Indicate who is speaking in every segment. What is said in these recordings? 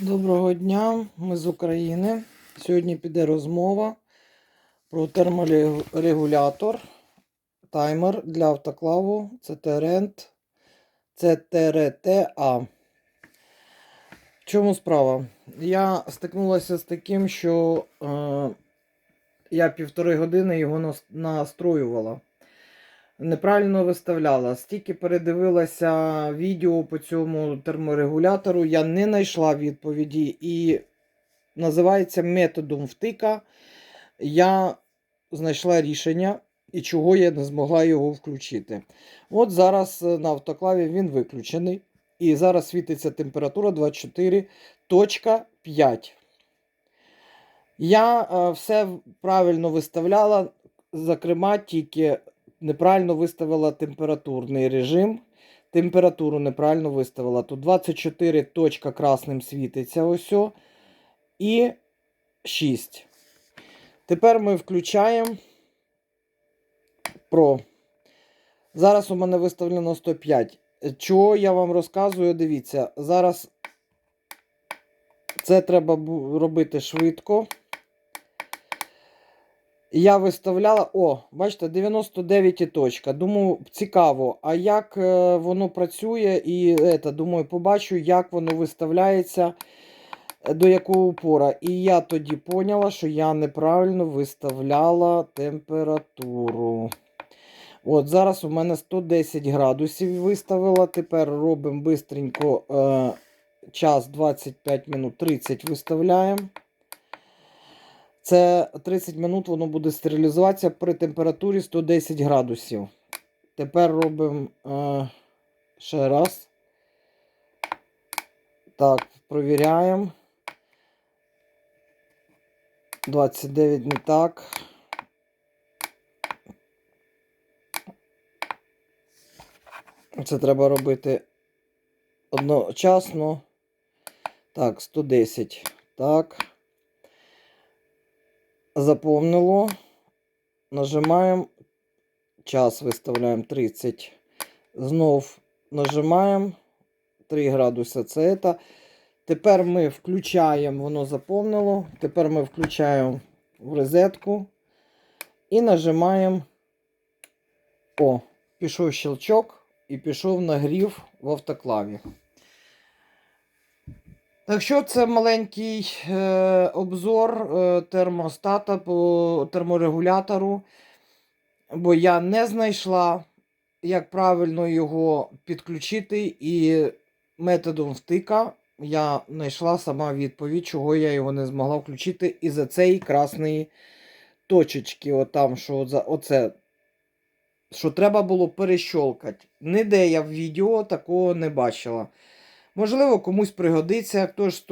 Speaker 1: Доброго дня, ми з України. Сьогодні піде розмова про терморегулятор, таймер для автоклаву CTRNT CTRTA. В чому справа? Я стикнулася з таким, що е, я півтори години його нас- настроювала. Неправильно виставляла. Стільки передивилася відео по цьому терморегулятору, я не знайшла відповіді. І називається методом втика. Я знайшла рішення, і чого я не змогла його включити. От зараз е, на автоклаві він виключений. І зараз світиться температура 24.5. Я е, все правильно виставляла, зокрема, тільки неправильно виставила температурний режим. Температуру неправильно виставила. Тут 24 точка красним світиться ось. І 6. Тепер ми включаємо Pro. Зараз у мене виставлено 105. Чого я вам розказую? Дивіться, зараз це треба робити швидко. Я виставляла. О, бачите, 99 і точка. Думаю, цікаво, а як е, воно працює, і это, думаю, побачу, як воно виставляється, е, до якого упора. І я тоді поняла, що я неправильно виставляла температуру. От, зараз у мене 110 градусів виставила. Тепер робимо бистренько е, час 25 минут 30 виставляємо. Це 30 минут воно буде стерилізуватися при температурі 110 градусів. Тепер робимо е, ще раз. Так, провіряємо. 29 не так. Це треба робити одночасно. Так, 110. Так. Заповнило. Нажимаємо. Час виставляємо 30. Знов нажимаємо. 3 градуси це. Тепер ми включаємо, воно заповнило. Тепер ми включаємо в розетку і нажимаємо. О, пішов щелчок і пішов нагрів в автоклаві. Так що це маленький е, обзор е, термостата по терморегулятору, бо я не знайшла, як правильно його підключити, і методом втика я знайшла сама відповідь, чого я його не змогла включити із-за цієї красної точечки. Отам, що за оце, що треба було перещолкати. Ніде я в відео такого не бачила. Можливо, комусь пригодиться. Хтось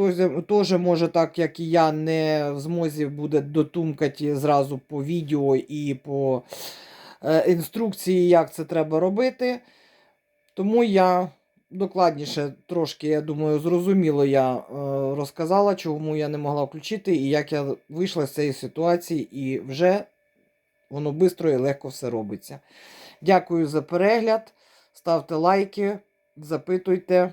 Speaker 1: теж може, так як і я, не в змозі буде дотумкати зразу по відео і по е, інструкції, як це треба робити. Тому я докладніше трошки, я думаю, зрозуміло я е, розказала, чому я не могла включити, і як я вийшла з цієї ситуації, і вже воно швидко і легко все робиться. Дякую за перегляд. Ставте лайки, запитуйте.